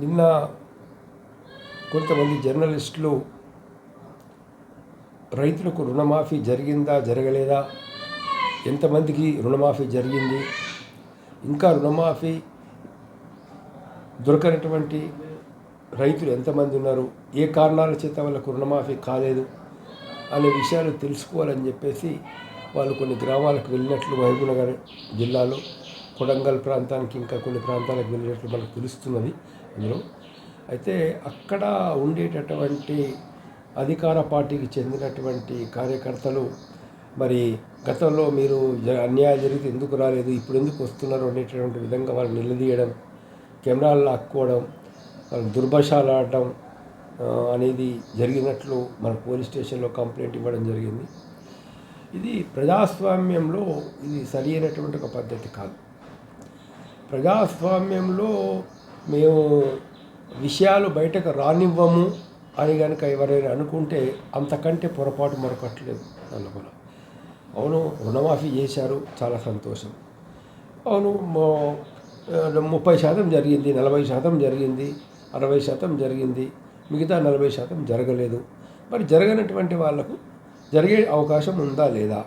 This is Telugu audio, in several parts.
నిన్న కొంతమంది జర్నలిస్టులు రైతులకు రుణమాఫీ జరిగిందా జరగలేదా? ఎంతమందికి రుణమాఫీ జరిగింది? ఇంకా రుణమాఫీ దొరకనటువంటి రైతులు ఎంతమంది ఉన్నారు? ఏ కారణాల చేత వాళ్ళకు రుణమాఫీ కాలేదు? అనే విషయాలు తెలుసుకోవాలని చెప్పేసి వాళ్ళు కొన్ని గ్రామాలకు వెళ్ళినట్లు మహబూబ్నగర్ జిల్లాలో కొడంగల్ ప్రాంతానికి ఇంకా కొన్ని ప్రాంతాలకు వెళ్ళినట్లు మనకు తెలుస్తున్నది. అందులో. అయితే అక్కడ ఉండేటటువంటి అధికార పార్టీకి చెందినటువంటి కార్యకర్తలు మరి గతంలో మీరు జ అన్యాయం జరిగితే ఎందుకు రాలేదు ఇప్పుడు ఎందుకు వస్తున్నారు అనేటటువంటి విధంగా వాళ్ళు నిలదీయడం కెమెరాలు లాక్కోవడం వాళ్ళు దుర్భాషాలు అనేది జరిగినట్లు మన పోలీస్ స్టేషన్లో కంప్లైంట్ ఇవ్వడం జరిగింది. ఇది ప్రజాస్వామ్యంలో ఇది సరి అయినటువంటి ఒక పద్ధతి కాదు. ప్రజాస్వామ్యంలో మేము విషయాలు బయటకు రానివ్వము అని కనుక ఎవరైనా అనుకుంటే అంతకంటే పొరపాటు మరొకట్లేదు నల్లగొల అవును రుణమాఫీ చేశారు చాలా సంతోషం. అవును ముప్పై శాతం జరిగింది నలభై శాతం జరిగింది అరవై శాతం జరిగింది మిగతా నలభై శాతం జరగలేదు. మరి జరగనటువంటి వాళ్ళకు జరిగే అవకాశం ఉందా లేదా?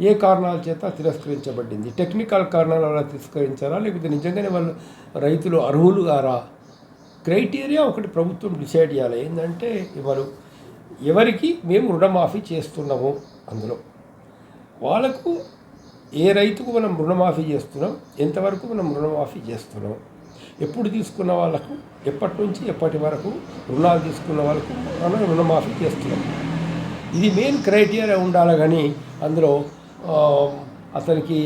ఏ కారణాల చేత తిరస్కరించబడింది? టెక్నికల్ కారణాల వల్ల తిరస్కరించారా? లేకపోతే నిజంగానే వాళ్ళు రైతులు అర్హులు గారా? క్రైటీరియా ఒకటి ప్రభుత్వం డిసైడ్ చేయాలి. ఏంటంటే ఎవరు ఎవరికి మేము రుణమాఫీ చేస్తున్నాము అందులో. వాళ్ళకు ఏ రైతుకు మనం రుణమాఫీ చేస్తున్నాం? ఎంతవరకు మనం రుణమాఫీ చేస్తున్నాం? ఎప్పుడు తీసుకున్న వాళ్ళకు? ఎప్పటి నుంచి ఎప్పటి వరకు? రుణాలు తీసుకున్న వాళ్ళకు మనం రుణమాఫీ చేస్తున్నాం. ఇది మెయిన్ క్రైటీరియా ఉండాలి కానీ అందులో అతనికి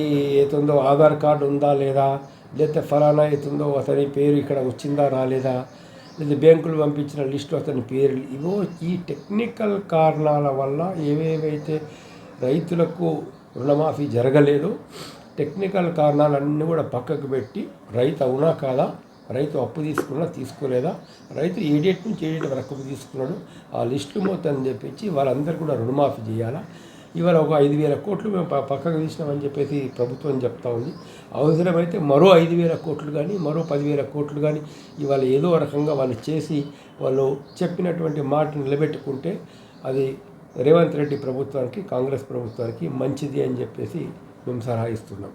ఏతుందో ఆధార్ కార్డు ఉందా లేదా? లేకపోతే ఫలానా ఏతుందో అతని పేరు ఇక్కడ వచ్చిందా రాలేదా? లేదా బ్యాంకులు పంపించిన లిస్టు అతని పేరు ఇవో ఈ టెక్నికల్ కారణాల వల్ల ఏవేవైతే రైతులకు రుణమాఫీ జరగలేదు టెక్నికల్ కారణాలన్నీ కూడా పక్కకు పెట్టి రైతు అవునా కాదా? రైతు అప్పు తీసుకున్నా తీసుకోలేదా? రైతు ఏ డేట్ నుంచి ఏ డేట్ వరకు అప్పు తీసుకున్నాడు? ఆ లిస్టు మొత్తం చెప్పించి వాళ్ళందరూ కూడా రుణమాఫీ చేయాలా? ఇవాళ ఒక ఐదు వేల కోట్లు మేము పక్కకు తీసినామని చెప్పేసి ప్రభుత్వం చెప్తా ఉంది. అవసరమైతే మరో ఐదు వేల కోట్లు కానీ మరో పదివేల కోట్లు కానీ ఇవాళ ఏదో రకంగా వాళ్ళు చేసి వాళ్ళు చెప్పినటువంటి మాట నిలబెట్టుకుంటే అది రేవంత్ రెడ్డి ప్రభుత్వానికి కాంగ్రెస్ ప్రభుత్వానికి మంచిది అని చెప్పేసి మేము సలహా ఇస్తున్నాం.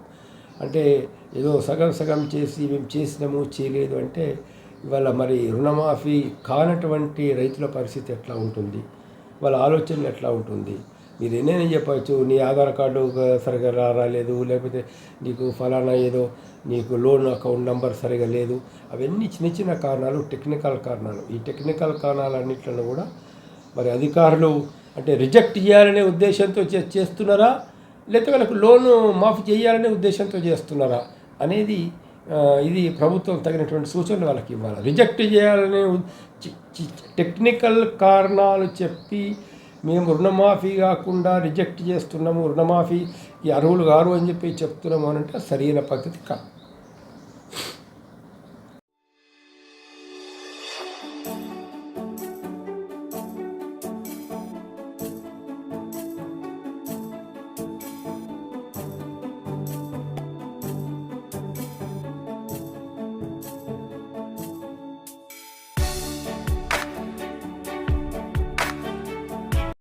అంటే ఏదో సగం సగం చేసి మేము చేసినాము చేయలేదు అంటే ఇవాళ మరి రుణమాఫీ కానటువంటి రైతుల పరిస్థితి ఎట్లా ఉంటుంది? వాళ్ళ ఆలోచనలు ఎట్లా ఉంటుంది? మీరు ఎన్నైనా చెప్పచ్చు? నీ ఆధార్ కార్డు సరిగా రా- రాలేదు లేకపోతే నీకు ఫలానా ఏదో నీకు లోన్ అకౌంట్ నెంబర్ సరిగా లేదు. అవన్నీ చిన్న చిన్న కారణాలు టెక్నికల్ కారణాలు. ఈ టెక్నికల్ కారణాలన్నింటిలో కూడా మరి అధికారులు అంటే రిజెక్ట్ చేయాలనే ఉద్దేశంతో చే- చేస్తున్నారా? లేకపోతే వాళ్ళకు లోన్ మాఫీ చేయాలనే ఉద్దేశంతో చేస్తున్నారా? అనేది ఇది ప్రభుత్వం తగినటువంటి సూచనలు వాళ్ళకి ఇవ్వాలి. రిజెక్ట్ చేయాలనే చి- టెక్నికల్ కారణాలు చెప్పి మేము రుణమాఫీ కాకుండా రిజెక్ట్ చేస్తున్నాము రుణమాఫీ ఈ అర్హులు కారు అని చెప్పి చెప్తున్నాము అని అంటే సరైన పద్ధతి కాదు.